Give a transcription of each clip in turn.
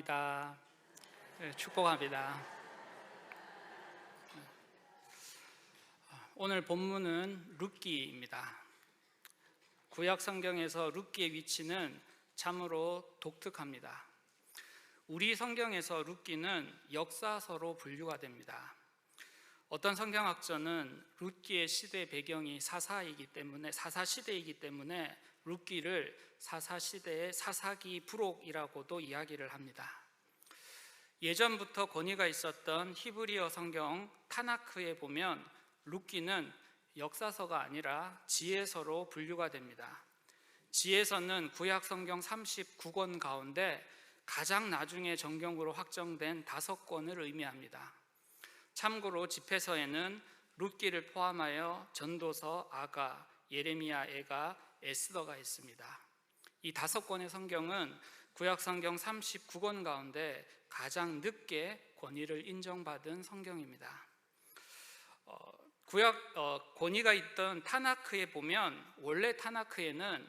축복합니다. 네, 축복합니다. 오늘 본문은 룻기입니다. 구약 성경에서 룻기의 위치는 참으로 독특합니다. 우리 성경에서 룻기는 역사서로 분류가 됩니다. 어떤 성경학자는 룻기의 시대 배경이 사사이기 때문에 사사 시대이기 때문에 룻기를 사사 시대의 사사기 부록이라고도 이야기를 합니다. 예전부터 권위가 있었던 히브리어 성경 타나크에 보면 룻기는 역사서가 아니라 지혜서로 분류가 됩니다. 지혜서는 구약 성경 39권 가운데 가장 나중에 정경으로 확정된 다섯 권을 의미합니다. 참고로 집회서에는 룻기를 포함하여 전도서, 아가, 예레미야, 에가, 에스더가 있습니다. 이 다섯 권의 성경은 구약 성경 39권 가운데 가장 늦게 권위를 인정받은 성경입니다. 어, 구약 어, 권위가 있던 타나크에 보면 원래 타나크에는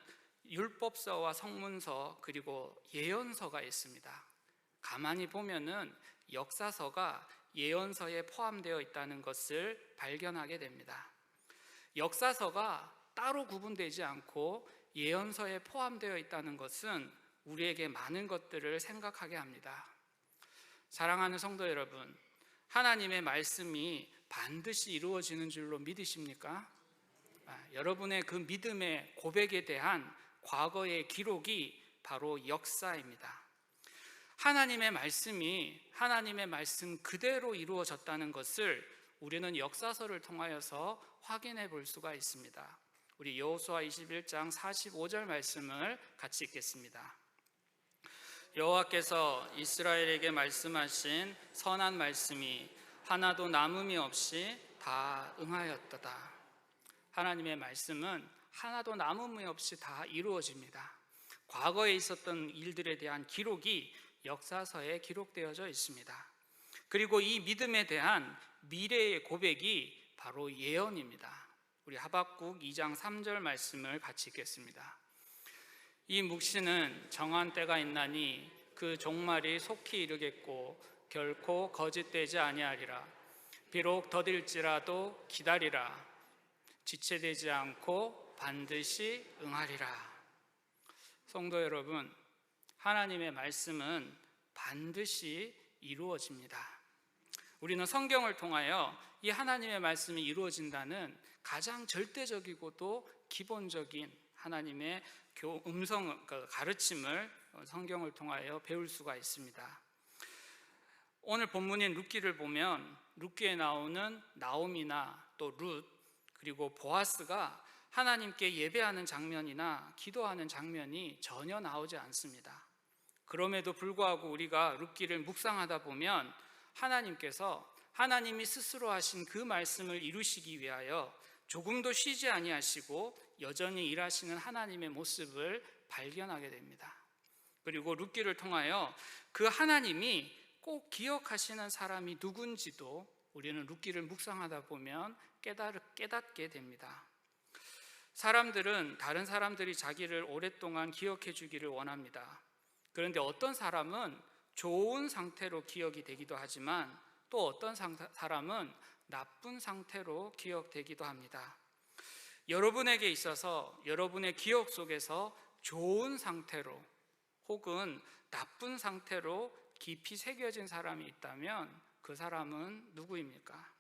율법서와 성문서 그리고 예언서가 있습니다. 가만히 보면은 역사서가 예언서에 포함되어 있다는 것을 발견하게 됩니다. 역사서가 따로 구분되지 않고 예언서에 포함되어 있다는 것은 우리에게 많은 것들을 생각하게 합니다. 사랑하는 성도 여러분, 하나님의 말씀이 반드시 이루어지는 줄로 믿으십니까? 아, 여러분의 그 믿음의 고백에 대한 과거의 기록이 바로 역사입니다. 하나님의 말씀이 하나님의 말씀 그대로 이루어졌다는 것을 우리는 역사서를 통하여서 확인해 볼 수가 있습니다. 우리 여호수아 21장 45절 말씀을 같이 읽겠습니다. 여호와께서 이스라엘에게 말씀하신 선한 말씀이 하나도 남음이 없이 다 응하였도다. 하나님의 말씀은 하나도 남음이 없이 다 이루어집니다. 과거에 있었던 일들에 대한 기록이 역사서에 기록되어져 있습니다. 그리고 이 믿음에 대한 미래의 고백이 바로 예언입니다. 우리 하박국 2장 3절 말씀을 같이 읽겠습니다. 이 묵시는 정한 때가 있나니 그 종말이 속히 이르겠고 결코 거짓되지 아니하리라. 비록 더딜지라도 기다리라. 지체되지 않고 반드시 응하리라. 성도 여러분, 하나님의 말씀은 반드시 이루어집니다. 우리는 성경을 통하여 이 하나님의 말씀이 이루어진다는 가장 절대적이고도 기본적인 하나님의 음성 그 가르침을 성경을 통하여 배울 수가 있습니다. 오늘 본문인 룻기를 보면 룻기에 나오는 나옴이나 또 룻 그리고 보아스가 하나님께 예배하는 장면이나 기도하는 장면이 전혀 나오지 않습니다. 그럼에도 불구하고 우리가 룻기를 묵상하다 보면 하나님께서 하나님이 스스로 하신 그 말씀을 이루시기 위하여 조금도 쉬지 아니하시고 여전히 일하시는 하나님의 모습을 발견하게 됩니다. 그리고 룻기를 통하여 그 하나님이 꼭 기억하시는 사람이 누군지도 우리는 룻기를 묵상하다 보면 깨달을, 깨닫게 됩니다. 사람들은 다른 사람들이 자기를 오랫동안 기억해 주기를 원합니다. 그런데 어떤 사람은 좋은 상태로 기억이 되기도 하지만 또 어떤 사람은 나쁜 상태로 기억되기도 합니다. 여러분에게 있어서 여러분의 기억 속에서 좋은 상태로 혹은 나쁜 상태로 깊이 새겨진 사람이 있다면 그 사람은 누구입니까?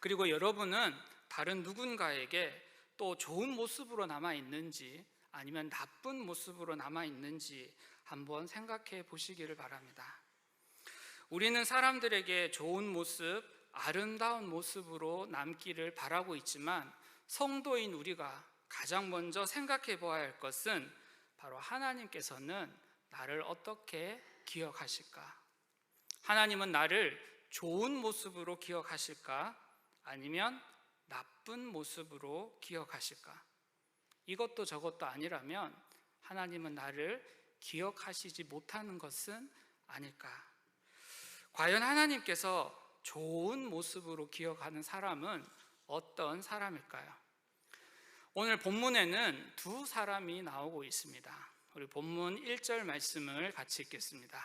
그리고 여러분은 다른 누군가에게 또 좋은 모습으로 남아 있는지 아니면 나쁜 모습으로 남아 있는지 한번 생각해 보시기를 바랍니다. 우리는 사람들에게 좋은 모습, 아름다운 모습으로 남기를 바라고 있지만 성도인 우리가 가장 먼저 생각해 보아야 할 것은 바로 하나님께서는 나를 어떻게 기억하실까? 하나님은 나를 좋은 모습으로 기억하실까? 아니면 나쁜 모습으로 기억하실까? 이것도 저것도 아니라면 하나님은 나를 기억하시지 못하는 것은 아닐까? 과연 하나님께서 좋은 모습으로 기억하는 사람은 어떤 사람일까요? 오늘 본문에는 두 사람이 나오고 있습니다. 우리 본문 1절 말씀을 같이 읽겠습니다.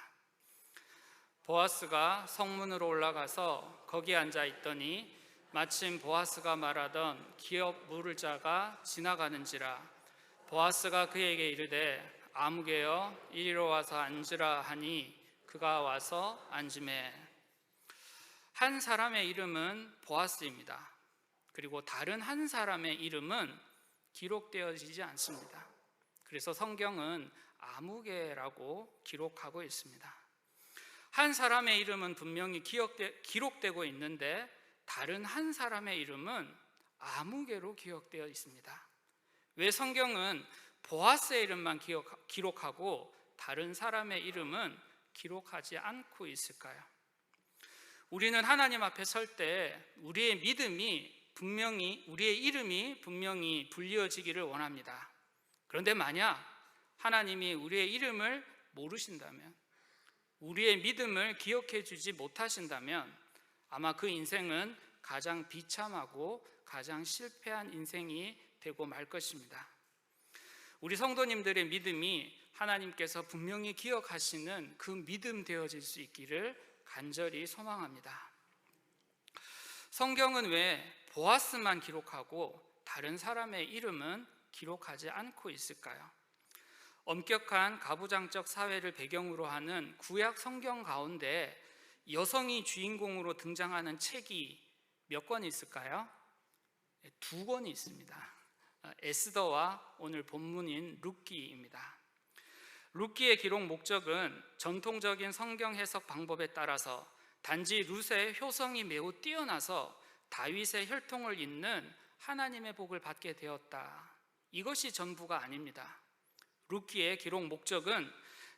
보아스가 성문으로 올라가서 거기 앉아 있더니 마침 보아스가 말하던 기업 물을 자가 지나가는지라 보아스가 그에게 이르되 아무개여 이리로 와서 앉으라 하니 그가 와서 앉음에 한 사람의 이름은 보아스입니다. 그리고 다른 한 사람의 이름은 기록되어지지 않습니다. 그래서 성경은 아무개라고 기록하고 있습니다. 한 사람의 이름은 분명히 기억되, 기록되고 있는데 다른 한 사람의 이름은 아무개로 기억되어 있습니다. 왜 성경은 보아스의 이름만 기억, 기록하고 다른 사람의 이름은 기록하지 않고 있을까요? 우리는 하나님 앞에 설 때 우리의 믿음이 분명히 우리의 이름이 분명히 불리어지기를 원합니다. 그런데 만약 하나님이 우리의 이름을 모르신다면 우리의 믿음을 기억해 주지 못하신다면 아마 그 인생은 가장 비참하고 가장 실패한 인생이 되고 말 것입니다. 우리 성도님들의 믿음이 하나님께서 분명히 기억하시는 그 믿음 되어질 수 있기를 간절히 소망합니다. 성경은 왜 보아스만 기록하고 다른 사람의 이름은 기록하지 않고 있을까요? 엄격한 가부장적 사회를 배경으로 하는 구약 성경 가운데 여성이 주인공으로 등장하는 책이 몇 권 있을까요? 네, 두 권이 있습니다. 에스더와 오늘 본문인 룻기입니다. 룻기의 기록 목적은 전통적인 성경 해석 방법에 따라서 단지 룻의 효성이 매우 뛰어나서 다윗의 혈통을 잇는 하나님의 복을 받게 되었다. 이것이 전부가 아닙니다. 룻기의 기록 목적은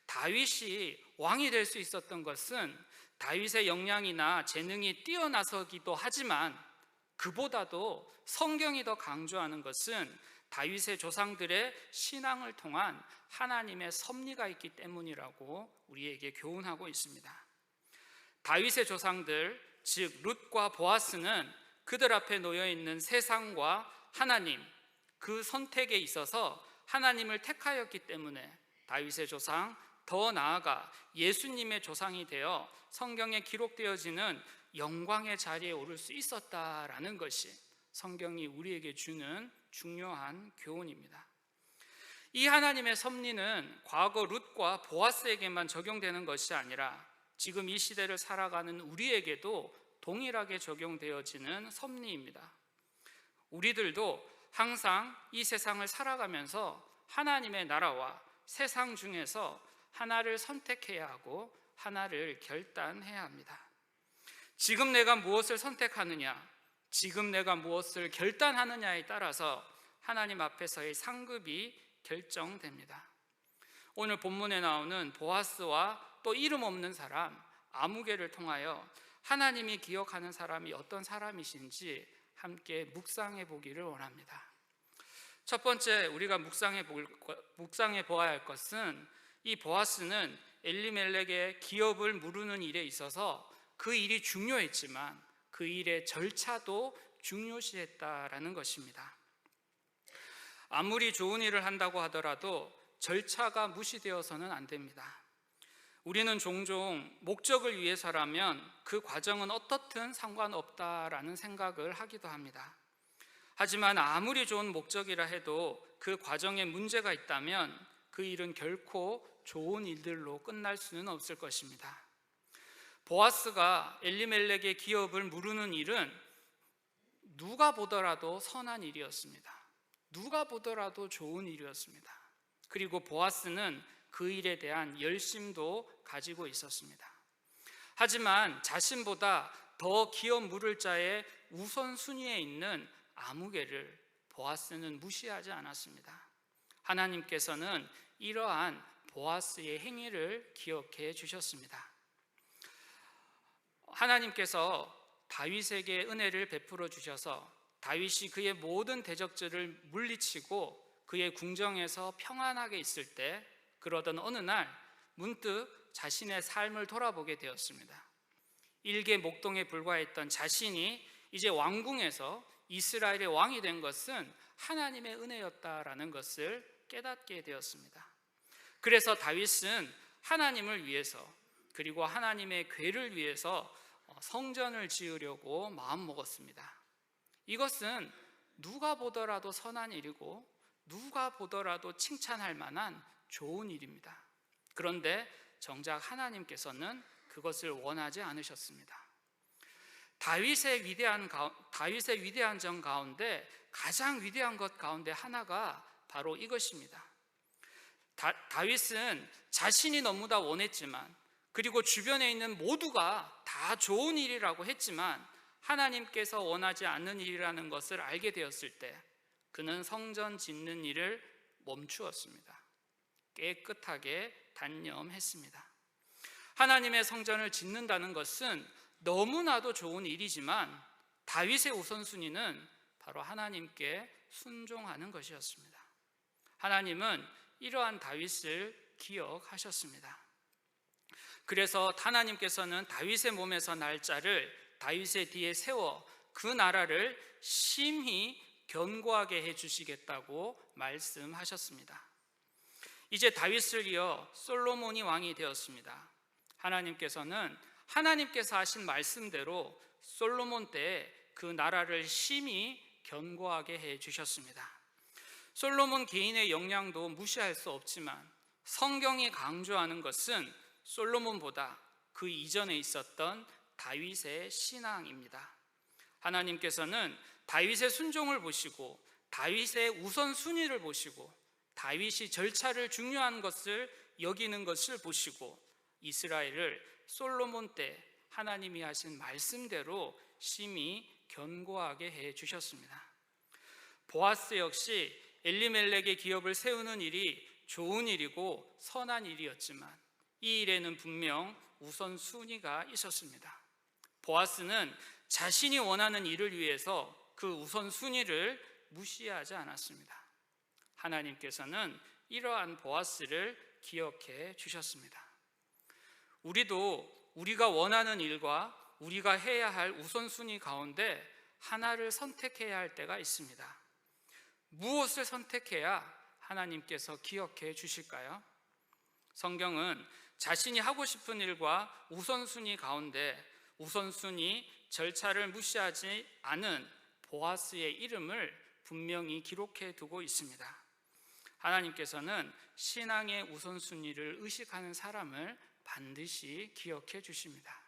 다윗이 왕이 될 수 있었던 것은 다윗의 역량이나 재능이 뛰어나서기도 하지만 그보다도 성경이 더 강조하는 것은 다윗의 조상들의 신앙을 통한 하나님의 섭리가 있기 때문이라고 우리에게 교훈하고 있습니다. 다윗의 조상들, 즉 룻과 보아스는 그들 앞에 놓여 있는 세상과 하나님 그 선택에 있어서 하나님을 택하였기 때문에 다윗의 조상 더 나아가 예수님의 조상이 되어 성경에 기록되어지는 영광의 자리에 오를 수 있었다라는 것이 성경이 우리에게 주는 중요한 교훈입니다. 이 하나님의 섭리는 과거 룻과 보아스에게만 적용되는 것이 아니라 지금 이 시대를 살아가는 우리에게도 동일하게 적용되어지는 섭리입니다. 우리들도 항상 이 세상을 살아가면서 하나님의 나라와 세상 중에서 하나를 선택해야 하고 하나를 결단해야 합니다. 지금 내가 무엇을 선택하느냐, 지금 내가 무엇을 결단하느냐에 따라서 하나님 앞에서의 상급이 결정됩니다. 오늘 본문에 나오는 보아스와 또 이름 없는 사람 아무개를 통하여 하나님이 기억하는 사람이 어떤 사람이신지 함께 묵상해 보기를 원합니다. 첫 번째 우리가 묵상해 볼 묵상해 보아야 할 것은 이 보아스는 엘리멜렉의 기업을 무르는 일에 있어서 그 일이 중요했지만 그 일의 절차도 중요시했다라는 것입니다. 아무리 좋은 일을 한다고 하더라도 절차가 무시되어서는 안 됩니다. 우리는 종종 목적을 위해서라면 그 과정은 어떻든 상관없다라는 생각을 하기도 합니다. 하지만 아무리 좋은 목적이라 해도 그 과정에 문제가 있다면 그 일은 결코 좋은 일들로 끝날 수는 없을 것입니다. 보아스가 엘리멜렉의 기업을 무르는 일은 누가 보더라도 선한 일이었습니다. 누가 보더라도 좋은 일이었습니다. 그리고 보아스는 그 일에 대한 열심도 가지고 있었습니다. 하지만 자신보다 더 기업 물을 자의 우선순위에 있는 아무개를 보아스는 무시하지 않았습니다. 하나님께서는 이러한 보아스의 행위를 기억해 주셨습니다. 하나님께서 다윗에게 은혜를 베풀어 주셔서 다윗이 그의 모든 대적들을 물리치고 그의 궁정에서 평안하게 있을 때 그러던 어느 날 문득 자신의 삶을 돌아보게 되었습니다. 일개 목동에 불과했던 자신이 이제 왕궁에서 이스라엘의 왕이 된 것은 하나님의 은혜였다라는 것을 깨닫게 되었습니다. 그래서 다윗은 하나님을 위해서 그리고 하나님의 괴를 위해서 어, 성전을 지으려고 마음 먹었습니다. 이것은 누가 보더라도 선한 일이고 누가 보더라도 칭찬할 만한 좋은 일입니다. 그런데 정작 하나님께서는 그것을 원하지 않으셨습니다. 다윗의 위대한 가, 다윗의 위대한 정 가운데 가장 위대한 것 가운데 하나가 바로 이것입니다. 다, 다윗은 자신이 너무나 원했지만 그리고 주변에 있는 모두가 다 좋은 일이라고 했지만 하나님께서 원하지 않는 일이라는 것을 알게 되었을 때 그는 성전 짓는 일을 멈추었습니다. 깨끗하게 단념했습니다. 하나님의 성전을 짓는다는 것은 너무나도 좋은 일이지만 다윗의 우선순위는 바로 하나님께 순종하는 것이었습니다. 하나님은 이러한 다윗을 기억하셨습니다. 그래서 하나님께서는 다윗의 몸에서 날짜를 다윗의 뒤에 세워 그 나라를 심히 견고하게 해 주시겠다고 말씀하셨습니다. 이제 다윗을 이어 솔로몬이 왕이 되었습니다. 하나님께서는 하나님께서 하신 말씀대로 솔로몬 때 그 나라를 심히 견고하게 해 주셨습니다. 솔로몬 개인의 역량도 무시할 수 없지만 성경이 강조하는 것은 솔로몬보다 그 이전에 있었던 다윗의 신앙입니다. 하나님께서는 다윗의 순종을 보시고 다윗의 우선순위를 보시고 다윗이 절차를 중요한 것을 여기는 것을 보시고 이스라엘을 솔로몬 때 하나님이 하신 말씀대로 심히 견고하게 해 주셨습니다. 보아스 역시 엘리멜렉의 기업을 세우는 일이 좋은 일이고 선한 일이었지만 이 일에는 분명 우선순위가 있었습니다. 보아스는 자신이 원하는 일을 위해서 그 우선순위를 무시하지 않았습니다. 하나님께서는 이러한 보아스를 기억해 주셨습니다. 우리도 우리가 원하는 일과 우리가 해야 할 우선순위 가운데 하나를 선택해야 할 때가 있습니다. 무엇을 선택해야 하나님께서 기억해 주실까요? 성경은 자신이 하고 싶은 일과 우선순위 가운데 우선순위 절차를 무시하지 않은 보아스의 이름을 분명히 기록해 두고 있습니다. 하나님께서는 신앙의 우선순위를 의식하는 사람을 반드시 기억해 주십니다.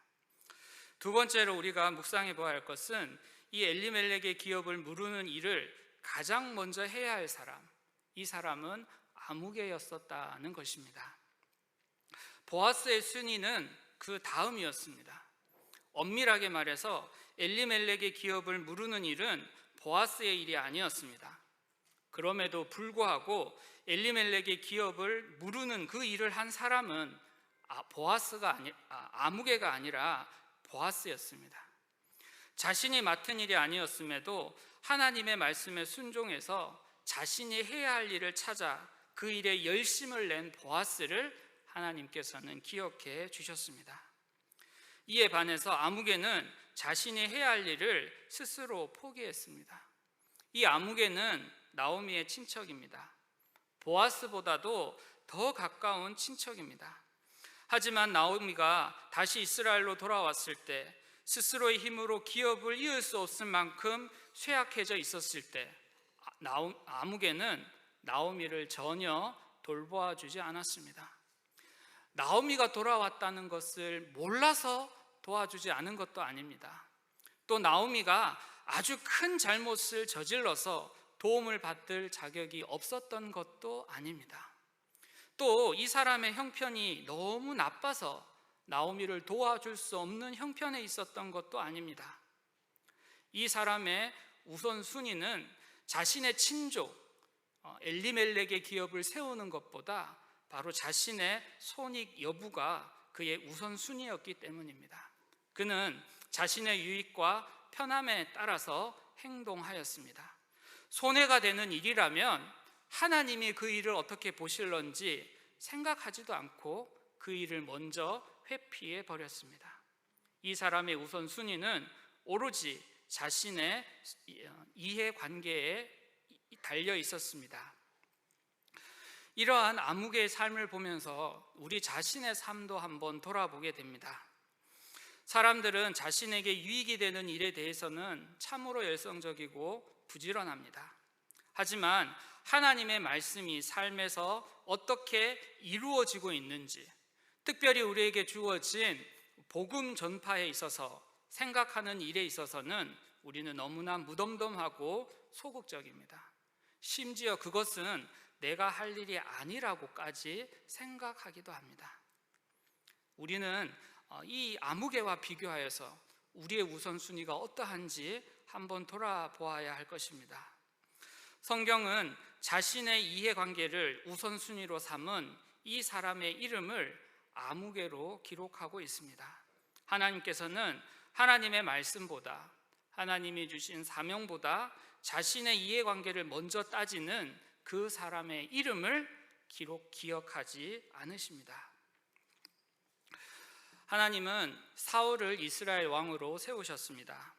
두 번째로 우리가 묵상해 보아야 할 것은 이 엘리멜렉의 기업을 무르는 일을 가장 먼저 해야 할 사람, 이 사람은 아무개였었다는 것입니다. 보아스의 순위는 그 다음이었습니다. 엄밀하게 말해서 엘리멜렉의 기업을 무르는 일은 보아스의 일이 아니었습니다. 그럼에도 불구하고 엘리멜렉의 기업을 무르는 그 일을 한 사람은 아, 보아스가 아니 아, 아무개가 아니라 보아스였습니다. 자신이 맡은 일이 아니었음에도 하나님의 말씀에 순종해서 자신이 해야 할 일을 찾아 그 일에 열심을 낸 보아스를 하나님께서는 기억해 주셨습니다. 이에 반해서 아무개는 자신이 해야 할 일을 스스로 포기했습니다. 이 아무개는 나오미의 친척입니다. 보아스보다도 더 가까운 친척입니다. 하지만 나오미가 다시 이스라엘로 돌아왔을 때 스스로의 힘으로 기업을 이을 수 없을 만큼 쇠약해져 있었을 때 아무개는 나오미를 전혀 돌보아 주지 않았습니다. 나오미가 돌아왔다는 것을 몰라서 도와주지 않은 것도 아닙니다. 또 나오미가 아주 큰 잘못을 저질러서 도움을 받을 자격이 없었던 것도 아닙니다. 또 이 사람의 형편이 너무 나빠서 나오미를 도와줄 수 없는 형편에 있었던 것도 아닙니다. 이 사람의 우선순위는 자신의 친족 어, 엘리멜렉의 기업을 세우는 것보다 바로 자신의 손익 여부가 그의 우선순위였기 때문입니다. 그는 자신의 유익과 편함에 따라서 행동하였습니다. 손해가 되는 일이라면 하나님이 그 일을 어떻게 보실런지 생각하지도 않고 그 일을 먼저 회피해 버렸습니다. 이 사람의 우선순위는 오로지 자신의 이해 관계에 달려 있었습니다. 이러한 암흑의 삶을 보면서 우리 자신의 삶도 한번 돌아보게 됩니다. 사람들은 자신에게 유익이 되는 일에 대해서는 참으로 열성적이고 부지런합니다. 하지만 하나님의 말씀이 삶에서 어떻게 이루어지고 있는지, 특별히 우리에게 주어진 복음 전파에 있어서 생각하는 일에 있어서는 우리는 너무나 무덤덤하고 소극적입니다. 심지어 그것은 내가 할 일이 아니라고까지 생각하기도 합니다. 우리는 어, 이 아무개와 비교하여서 우리의 우선순위가 어떠한지 한번 돌아보아야 할 것입니다. 성경은 자신의 이해관계를 우선순위로 삼은 이 사람의 이름을 아무개로 기록하고 있습니다. 하나님께서는 하나님의 말씀보다 하나님이 주신 사명보다 자신의 이해관계를 먼저 따지는 그 사람의 이름을 기록 기억하지 않으십니다. 하나님은 사울을 이스라엘 왕으로 세우셨습니다.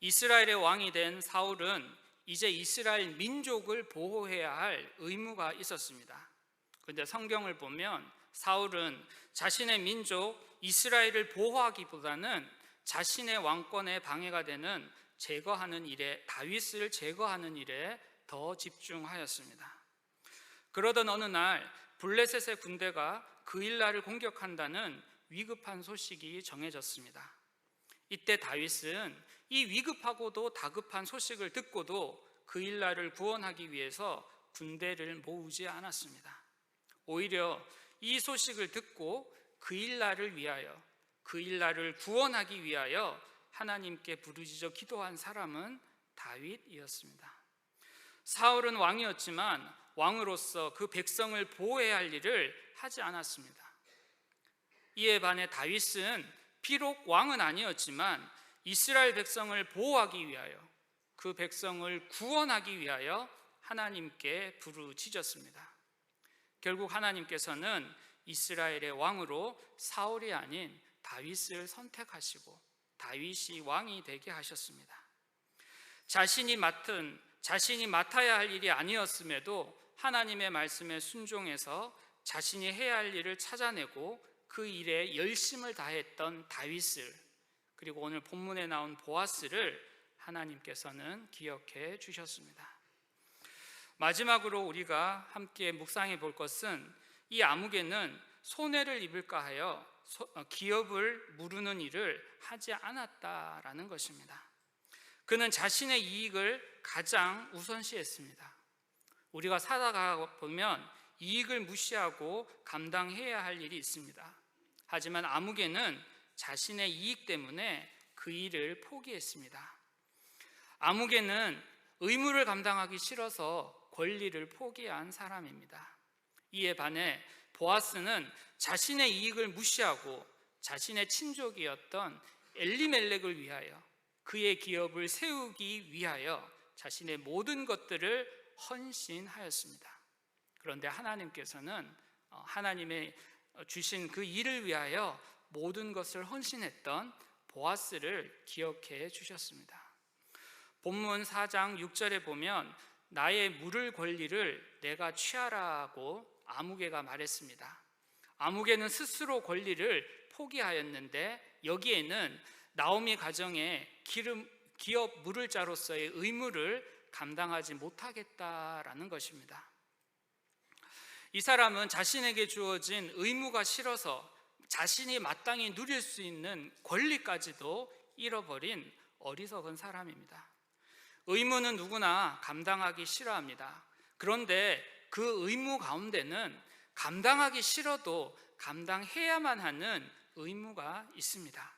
이스라엘의 왕이 된 사울은 이제 이스라엘 민족을 보호해야 할 의무가 있었습니다. 그런데 성경을 보면 사울은 자신의 민족 이스라엘을 보호하기보다는 자신의 왕권에 방해가 되는 제거하는 일에 다윗을 제거하는 일에 더 집중하였습니다. 그러던 어느 날 블레셋의 군대가 그일라를 공격한다는 위급한 소식이 정해졌습니다. 이때 다윗은 이 위급하고도 다급한 소식을 듣고도 그일라를 구원하기 위해서 군대를 모으지 않았습니다. 오히려 이 소식을 듣고 그일라를 위하여 그일라를 구원하기 위하여 하나님께 부르짖어 기도한 사람은 다윗이었습니다. 사울은 왕이었지만 왕으로서 그 백성을 보호해야 할 일을 하지 않았습니다. 이에 반해 다윗은 비록 왕은 아니었지만 이스라엘 백성을 보호하기 위하여 그 백성을 구원하기 위하여 하나님께 부르짖었습니다. 결국 하나님께서는 이스라엘의 왕으로 사울이 아닌 다윗을 선택하시고 다윗이 왕이 되게 하셨습니다. 자신이 맡은 자신이 맡아야 할 일이 아니었음에도 하나님의 말씀에 순종해서 자신이 해야 할 일을 찾아내고 그 일에 열심을 다했던 다윗을 그리고 오늘 본문에 나온 보아스를 하나님께서는 기억해 주셨습니다. 마지막으로 우리가 함께 묵상해 볼 것은 이 아무개는 손해를 입을까 하여 어, 기업을 무르는 일을 하지 않았다라는 것입니다. 그는 자신의 이익을 가장 우선시했습니다. 우리가 살아가 보면 이익을 무시하고 감당해야 할 일이 있습니다. 하지만 아무개는 자신의 이익 때문에 그 일을 포기했습니다. 아무개는 의무를 감당하기 싫어서 권리를 포기한 사람입니다. 이에 반해 보아스는 자신의 이익을 무시하고 자신의 친족이었던 엘리멜렉을 위하여 그의 기업을 세우기 위하여 자신의 모든 것들을 헌신하였습니다. 그런데 하나님께서는 어, 하나님의 주신 그 일을 위하여 모든 것을 헌신했던 보아스를 기억해 주셨습니다. 본문 4장 6절에 보면 나의 물을 권리를 내가 취하라고 아무개가 말했습니다. 아무개는 스스로 권리를 포기하였는데 여기에는 나오미 가정의 기름 기업 물을 자로서의 의무를 감당하지 못하겠다라는 것입니다. 이 사람은 자신에게 주어진 의무가 싫어서 자신이 마땅히 누릴 수 있는 권리까지도 잃어버린 어리석은 사람입니다. 의무는 누구나 감당하기 싫어합니다. 그런데 그 의무 가운데는 감당하기 싫어도 감당해야만 하는 의무가 있습니다.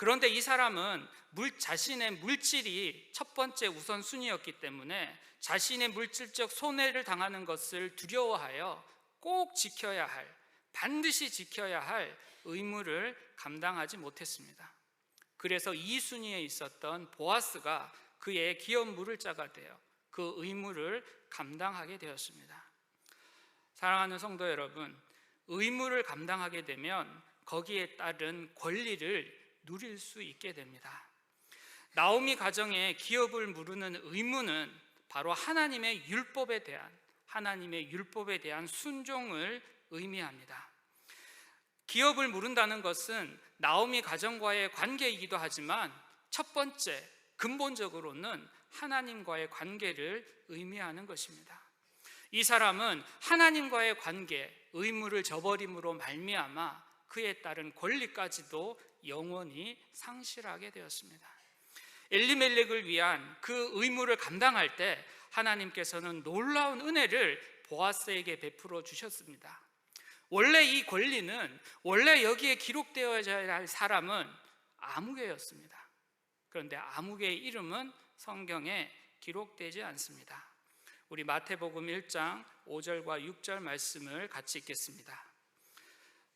그런데 이 사람은 물, 자신의 물질이 첫 번째 우선순위였기 때문에 자신의 물질적 손해를 당하는 것을 두려워하여 꼭 지켜야 할, 반드시 지켜야 할 의무를 감당하지 못했습니다. 그래서 이 순위에 있었던 보아스가 그의 기업 물을 자가 되어 그 의무를 감당하게 되었습니다. 사랑하는 성도 여러분, 의무를 감당하게 되면 거기에 따른 권리를 누릴 수 있게 됩니다. 나오미 가정의 기업을 무르는 의무는 바로 하나님의 율법에 대한 하나님의 율법에 대한 순종을 의미합니다. 기업을 물은다는 것은 나오미 가정과의 관계이기도 하지만 첫 번째 근본적으로는 하나님과의 관계를 의미하는 것입니다. 이 사람은 하나님과의 관계, 의무를 저버림으로 말미암아 그에 따른 권리까지도 영원히 상실하게 되었습니다. 엘리멜렉을 위한 그 의무를 감당할 때 하나님께서는 놀라운 은혜를 보아스에게 베풀어 주셨습니다. 원래 이 권리는 원래 여기에 기록되어야 할 사람은 아무개였습니다. 그런데 아무개의 이름은 성경에 기록되지 않습니다. 우리 마태복음 1장 5절과 6절 말씀을 같이 읽겠습니다.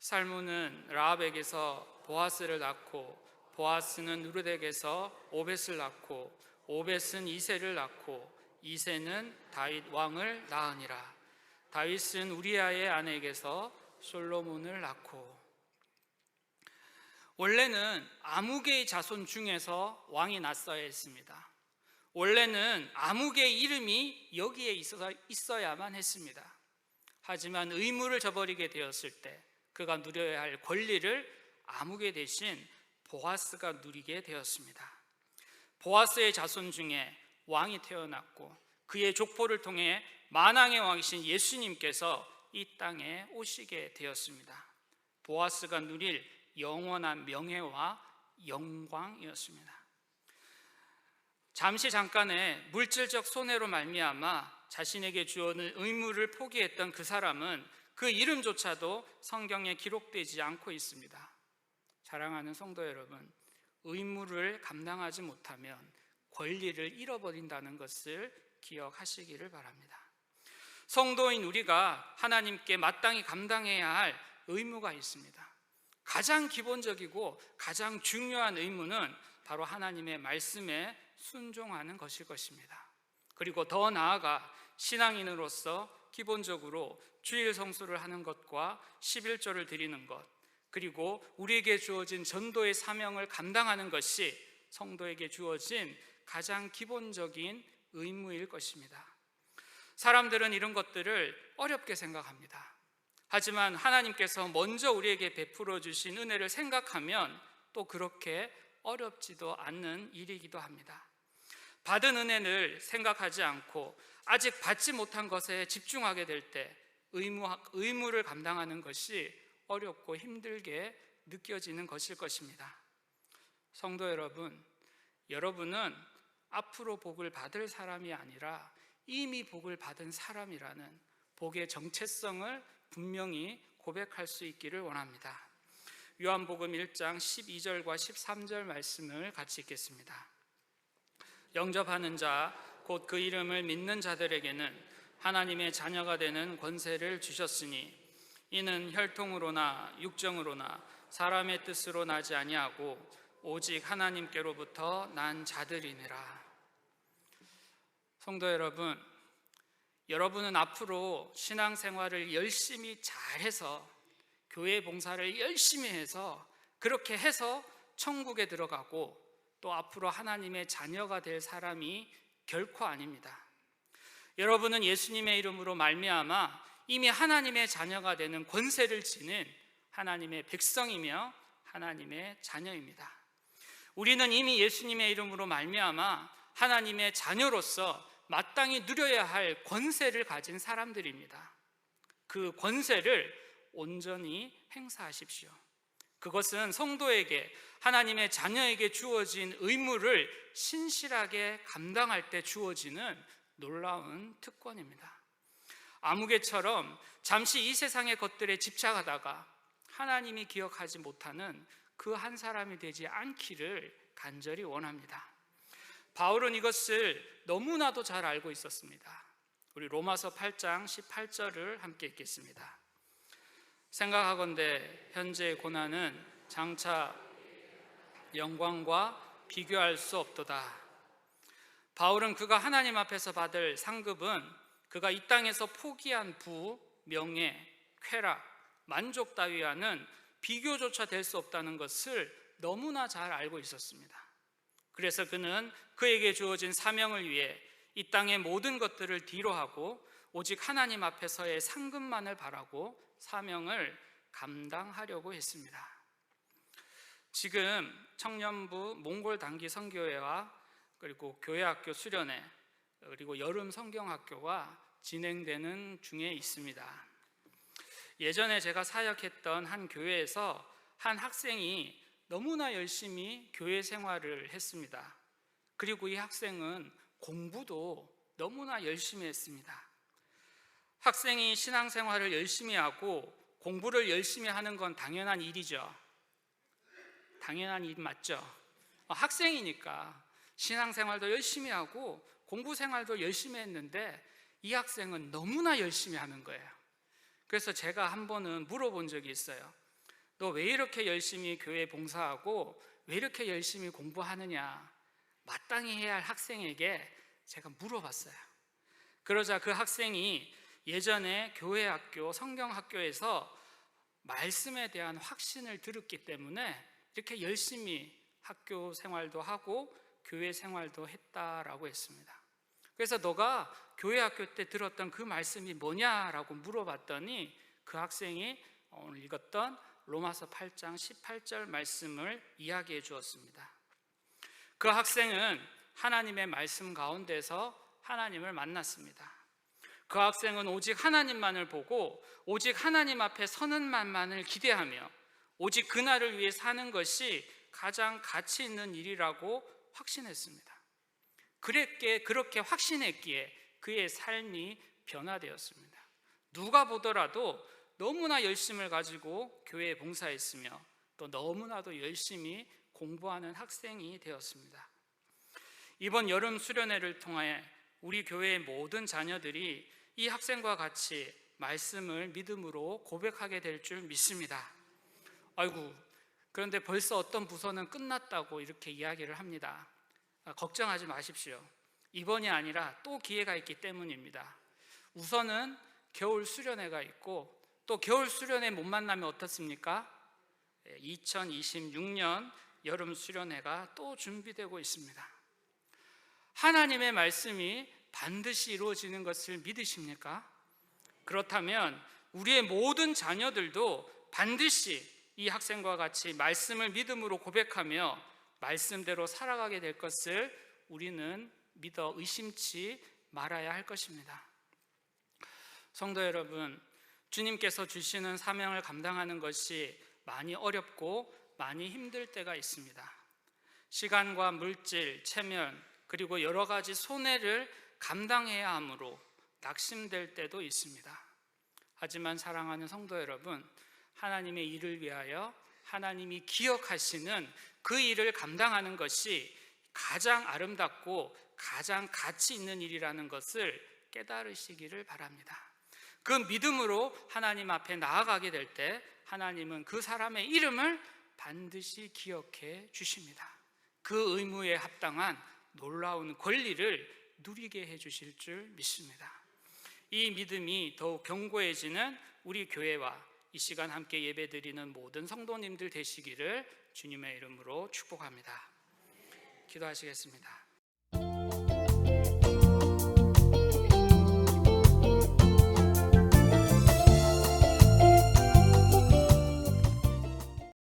살무는 라합에게서 보아스를 낳고 보아스는 누르덱에서 오벳을 낳고 오벳은 이세를 낳고 이세는 다윗 왕을 낳으니라. 다윗은 우리아의 아내에게서 솔로몬을 낳고 원래는 아무개의 자손 중에서 왕이 났어야 했습니다. 원래는 아무개의 이름이 여기에 있어야만 했습니다. 하지만 의무를 저버리게 되었을 때 그가 누려야 할 권리를 아무개 대신 보아스가 누리게 되었습니다. 보아스의 자손 중에 왕이 태어났고 그의 족보를 통해 만왕의 왕이신 예수님께서 이 땅에 오시게 되었습니다. 보아스가 누릴 영원한 명예와 영광이었습니다. 잠시 잠깐의 물질적 손해로 말미암아 자신에게 주어는 의무를 포기했던 그 사람은 그 이름조차도 성경에 기록되지 않고 있습니다. 사랑하는 성도 여러분, 의무를 감당하지 못하면 권리를 잃어버린다는 것을 기억하시기를 바랍니다. 성도인 우리가 하나님께 마땅히 감당해야 할 의무가 있습니다. 가장 기본적이고 가장 중요한 의무는 바로 하나님의 말씀에 순종하는 것일 것입니다. 그리고 더 나아가 신앙인으로서 기본적으로 주일 성수를 하는 것과 11조를 드리는 것, 그리고 우리에게 주어진 전도의 사명을 감당하는 것이 성도에게 주어진 가장 기본적인 의무일 것입니다. 사람들은 이런 것들을 어렵게 생각합니다. 하지만 하나님께서 먼저 우리에게 베풀어 주신 은혜를 생각하면 또 그렇게 어렵지도 않는 일이기도 합니다. 받은 은혜를 생각하지 않고 아직 받지 못한 것에 집중하게 될 때 의무, 의무를 감당하는 것이 어렵고 힘들게 느껴지는 것일 것입니다. 성도 여러분, 여러분은 앞으로 복을 받을 사람이 아니라 이미 복을 받은 사람이라는 복의 정체성을 분명히 고백할 수 있기를 원합니다. 요한복음 1장 12절과 13절 말씀을 같이 읽겠습니다. 영접하는 자, 곧 그 이름을 믿는 자들에게는 하나님의 자녀가 되는 권세를 주셨으니 이는 혈통으로나 육정으로나 사람의 뜻으로 나지 아니하고 오직 하나님께로부터 난 자들이니라. 성도 여러분, 여러분은 앞으로 신앙생활을 열심히 잘해서 교회 봉사를 열심히 해서 그렇게 해서 천국에 들어가고 또 앞으로 하나님의 자녀가 될 사람이 결코 아닙니다. 여러분은 예수님의 이름으로 말미암아 이미 하나님의 자녀가 되는 권세를 지닌 하나님의 백성이며 하나님의 자녀입니다. 우리는 이미 예수님의 이름으로 말미암아 하나님의 자녀로서 마땅히 누려야 할 권세를 가진 사람들입니다. 그 권세를 온전히 행사하십시오. 그것은 성도에게 하나님의 자녀에게 주어진 의무를 신실하게 감당할 때 주어지는 놀라운 특권입니다. 아무개처럼 잠시 이 세상의 것들에 집착하다가 하나님이 기억하지 못하는 그 한 사람이 되지 않기를 간절히 원합니다. 바울은 이것을 너무나도 잘 알고 있었습니다. 우리 로마서 8장 18절을 함께 읽겠습니다. 생각하건대 현재의 고난은 장차 영광과 비교할 수 없도다. 바울은 그가 하나님 앞에서 받을 상급은 그가 이 땅에서 포기한 부, 명예, 쾌락, 만족 따위와는 비교조차 될 수 없다는 것을 너무나 잘 알고 있었습니다. 그래서 그는 그에게 주어진 사명을 위해 이 땅의 모든 것들을 뒤로하고 오직 하나님 앞에서의 상급만을 바라고 사명을 감당하려고 했습니다. 지금 청년부 몽골 단기 선교회와 그리고 교회학교 수련회 그리고 여름 성경학교가 진행되는 중에 있습니다. 예전에 제가 사역했던 한 교회에서 한 학생이 너무나 열심히 교회 생활을 했습니다. 그리고 이 학생은 공부도 너무나 열심히 했습니다. 학생이 신앙생활을 열심히 하고 공부를 열심히 하는 건 당연한 일이죠. 당연한 일 맞죠? 어, 학생이니까 신앙생활도 열심히 하고 공부생활도 열심히 했는데 이 학생은 너무나 열심히 하는 거예요. 그래서 제가 한 번은 물어본 적이 있어요. 너 왜 이렇게 열심히 교회 봉사하고 왜 이렇게 열심히 공부하느냐? 마땅히 해야 할 학생에게 제가 물어봤어요. 그러자 그 학생이 예전에 교회 학교, 성경 학교에서 말씀에 대한 확신을 들었기 때문에 이렇게 열심히 학교 생활도 하고 교회 생활도 했다라고 했습니다. 그래서 너가 교회 학교 때 들었던 그 말씀이 뭐냐라고 물어봤더니 그 학생이 오늘 읽었던 로마서 8장 18절 말씀을 이야기해 주었습니다. 그 학생은 하나님의 말씀 가운데서 하나님을 만났습니다. 그 학생은 오직 하나님만을 보고 오직 하나님 앞에 서는 만만을 기대하며 오직 그날을 위해 사는 것이 가장 가치 있는 일이라고 확신했습니다. 그랬기에 그렇게 확신했기에 그의 삶이 변화되었습니다. 누가 보더라도 너무나 열심을 가지고 교회에 봉사했으며 또 너무나도 열심히 공부하는 학생이 되었습니다. 이번 여름 수련회를 통해 우리 교회의 모든 자녀들이 이 학생과 같이 말씀을 믿음으로 고백하게 될 줄 믿습니다. 아이고, 그런데 벌써 어떤 부서는 끝났다고 이렇게 이야기를 합니다. 아, 걱정하지 마십시오. 이번이 아니라 또 기회가 있기 때문입니다. 우선은 겨울 수련회가 있고 또 겨울 수련회 못 만나면 어떻습니까? 2026년 여름 수련회가 또 준비되고 있습니다. 하나님의 말씀이 반드시 이루어지는 것을 믿으십니까? 그렇다면 우리의 모든 자녀들도 반드시 이 학생과 같이 말씀을 믿음으로 고백하며 말씀대로 살아가게 될 것을 우리는 믿어 의심치 말아야 할 것입니다. 성도 여러분, 주님께서 주시는 사명을 감당하는 것이 많이 어렵고 많이 힘들 때가 있습니다. 시간과 물질, 체면, 그리고 여러 가지 손해를 감당해야 하므로 낙심될 때도 있습니다. 하지만 사랑하는 성도 여러분, 하나님의 일을 위하여 하나님이 기억하시는 그 일을 감당하는 것이 가장 아름답고 가장 가치 있는 일이라는 것을 깨달으시기를 바랍니다. 그 믿음으로 하나님 앞에 나아가게 될 때 하나님은 그 사람의 이름을 반드시 기억해 주십니다. 그 의무에 합당한 놀라운 권리를 누리게 해 주실 줄 믿습니다. 이 믿음이 더욱 견고해지는 우리 교회와 이 시간 함께 예배드리는 모든 성도님들 되시기를 주님의 이름으로 축복합니다. 기도하시겠습니다.